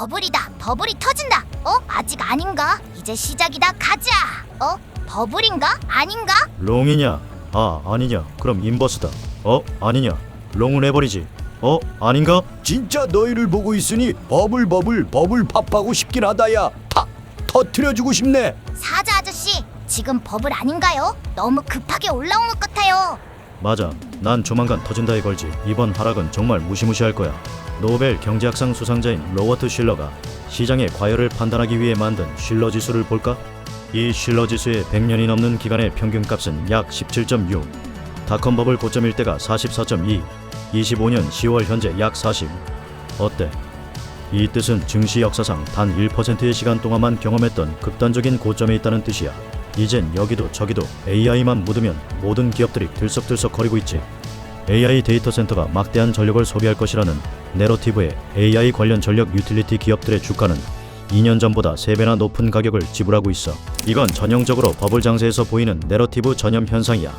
버블이다. 버블이 터진다. 어? 아직 아닌가? 이제 시작이다. 가자. 어? 버블인가? 아닌가? 롱이냐? 아 아니냐? 그럼 인버스다. 어 아니냐? 롱은 해버리지. 어 아닌가? 진짜 너희를 보고 있으니 버블 버블 버블 팝하고 싶긴 하다야. 탁 터트려주고 싶네. 사자 아저씨, 지금 버블 아닌가요? 너무 급하게 올라온 것 같아요. 맞아. 난 조만간 터진다에 걸지. 이번 하락은 정말 무시무시할 거야. 노벨 경제학상 수상자인 로버트 쉴러가 시장의 과열을 판단하기 위해 만든 쉴러 지수를 볼까? 이 쉴러 지수의 100년이 넘는 기간의 평균값은 약 17.6. 닷컴 버블 고점일 때가 44.2. 25년 10월 현재 약 40. 어때? 이 뜻은 증시 역사상 단 1%의 시간 동안만 경험했던 극단적인 고점에 있다는 뜻이야. 이젠 여기도 저기도 AI만 묻으면 모든 기업들이 들썩들썩 거리고 있지. AI 데이터 센터가 막대한 전력을 소비할 것이라는 내러티브의 AI 관련 전력 유틸리티 기업들의 주가는 2년 전보다 3배나 높은 가격을 지불하고 있어. 이건 전형적으로 버블 장세에서 보이는 내러티브 전염 현상이야.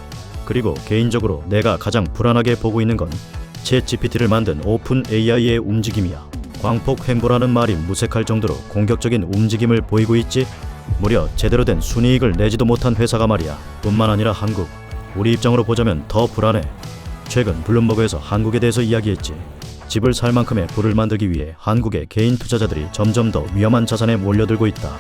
그리고 개인적으로 내가 가장 불안하게 보고 있는 건 챗 GPT를 만든 오픈 AI의 움직임이야. 광폭 횡보라는 말이 무색할 정도로 공격적인 움직임을 보이고 있지. 무려 제대로 된 순이익을 내지도 못한 회사가 말이야. 뿐만 아니라 한국. 우리 입장으로 보자면 더 불안해. 최근 블룸버그에서 한국에 대해서 이야기했지. 집을 살 만큼의 부를 만들기 위해 한국의 개인 투자자들이 점점 더 위험한 자산에 몰려들고 있다.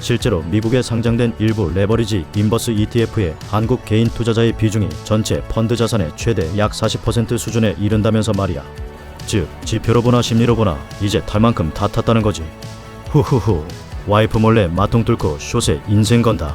실제로 미국에 상장된 일부 레버리지 인버스 ETF의 한국 개인 투자자의 비중이 전체 펀드 자산의 최대 약 40% 수준에 이른다면서 말이야. 즉, 지표로 보나 심리로 보나 이제 탈 만큼 다 탔다는 거지. 후후후. 와이프 몰래 마통 뚫고 숏에 인생 건다.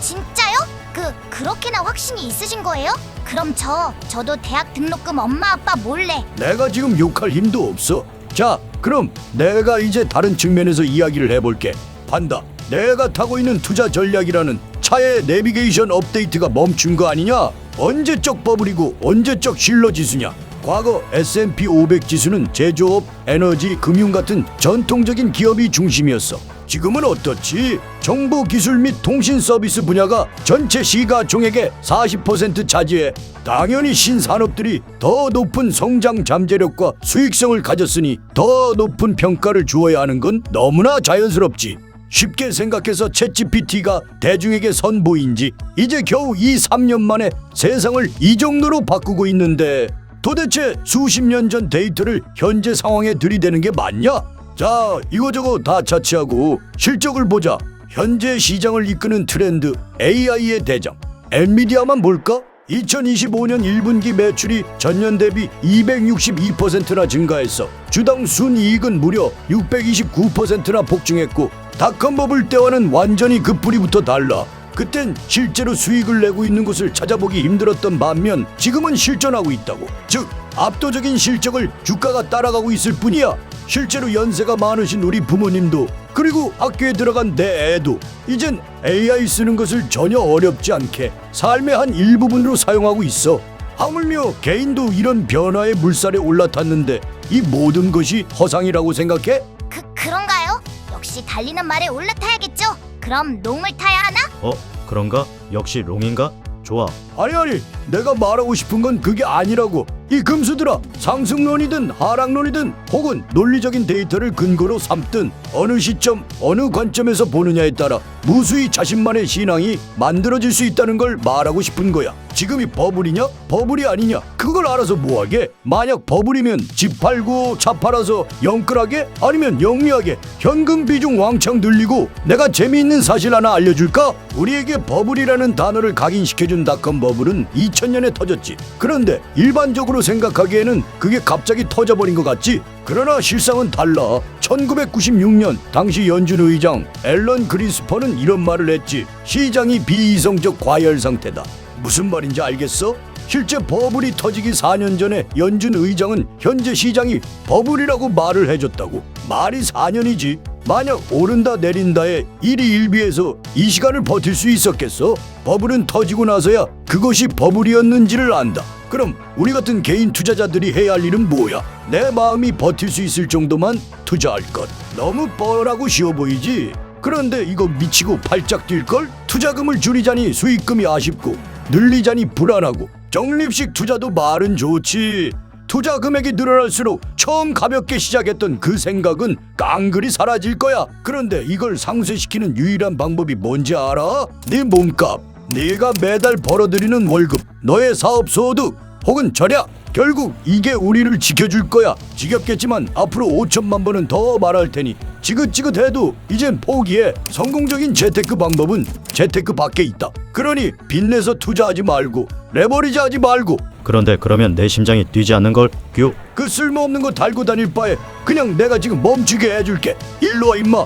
진짜요? 그 그렇게나 확신이 있으신 거예요? 그럼 저 저도 대학 등록금 엄마 아빠 몰래 내가 지금 욕할 힘도 없어. 자, 그럼 내가 이제 다른 측면에서 이야기를 해볼게. 판다. 내가 타고 있는 투자 전략이라는 차의 내비게이션 업데이트가 멈춘 거 아니냐? 언제적 버블이고 언제적 실러 지수냐? 과거 S&P 500 지수는 제조업, 에너지, 금융 같은 전통적인 기업이 중심이었어. 지금은 어떻지? 정보 기술 및 통신 서비스 분야가 전체 시가총액의 40% 차지해 당연히 신산업들이 더 높은 성장 잠재력과 수익성을 가졌으니 더 높은 평가를 주어야 하는 건 너무나 자연스럽지. 쉽게 생각해서 챗GPT가 대중에게 선보인 지 이제 겨우 2, 3년 만에 세상을 이 정도로 바꾸고 있는데 도대체 수십 년 전 데이터를 현재 상황에 들이대는 게 맞냐? 자, 이거저거 다 차치하고 실적을 보자. 현재 시장을 이끄는 트렌드 AI의 대장 엔비디아만 볼까? 2025년 1분기 매출이 전년 대비 262%나 증가했어. 주당 순이익은 무려 629%나 폭증했고 닷컴 버블 때와는 완전히 그 뿌리부터 달라. 그땐 실제로 수익을 내고 있는 곳을 찾아보기 힘들었던 반면 지금은 실전하고 있다고. 즉 압도적인 실적을 주가가 따라가고 있을 뿐이야. 실제로 연세가 많으신 우리 부모님도 그리고 학교에 들어간 내 애도 이젠 AI 쓰는 것을 전혀 어렵지 않게 삶의 한 일부분으로 사용하고 있어. 하물며 개인도 이런 변화의 물살에 올라탔는데 이 모든 것이 허상이라고 생각해? 그 그런가요? 역시 달리는 말에 올라타야겠죠. 그럼 롱을 타야 하나? 어? 그런가? 역시 롱인가? 좋아. 아니 아니 내가 말하고 싶은 건 그게 아니라고 이 금수들아 상승론이든 하락론이든 혹은 논리적인 데이터를 근거로 삼든 어느 시점 어느 관점에서 보느냐에 따라 무수히 자신만의 신앙이 만들어질 수 있다는 걸 말하고 싶은 거야 지금이 버블이냐? 버블이 아니냐? 그걸 알아서 뭐하게? 만약 버블이면 집 팔고 차 팔아서 영끌하게? 아니면 영리하게? 현금 비중 왕창 늘리고 내가 재미있는 사실 하나 알려줄까? 우리에게 버블이라는 단어를 각인시켜준 닷컴 버블은 2000년에 터졌지. 그런데 일반적으로 생각하기에는 그게 갑자기 터져버린 것 같지. 그러나 실상은 달라. 1996년 당시 연준 의장 앨런 그리스퍼는 이런 말을 했지. 시장이 비이성적 과열 상태다 무슨 말인지 알겠어? 실제 버블이 터지기 4년 전에 연준 의장은 현재 시장이 버블이라고 말을 해줬다고 말이 4년이지 만약 오른다 내린다에 일희일비해서 이 시간을 버틸 수 있었겠어? 버블은 터지고 나서야 그것이 버블이었는지를 안다 그럼 우리 같은 개인 투자자들이 해야 할 일은 뭐야? 내 마음이 버틸 수 있을 정도만 투자할 것. 너무 뻔하고 쉬워 보이지? 그런데 이거 미치고 발작 뛸걸? 투자금을 줄이자니 수익금이 아쉽고 늘리자니 불안하고 적립식 투자도 말은 좋지. 투자 금액이 늘어날수록 처음 가볍게 시작했던 그 생각은 깡그리 사라질 거야. 그런데 이걸 상쇄시키는 유일한 방법이 뭔지 알아? 네 몸값, 네가 매달 벌어들이는 월급, 너의 사업 소득 혹은 절약. 결국 이게 우리를 지켜줄 거야. 지겹겠지만 앞으로 5천만 번은 더 말할 테니 지긋지긋해도 이젠 포기해. 성공적인 재테크 방법은 재테크 밖에 있다. 그러니 빚내서 투자하지 말고 레버리지 하지 말고 그런데 그러면 내 심장이 뛰지 않는 걸? 규 그 쓸모없는 거 달고 다닐 바에 그냥 내가 지금 멈추게 해줄게. 일로 와 임마.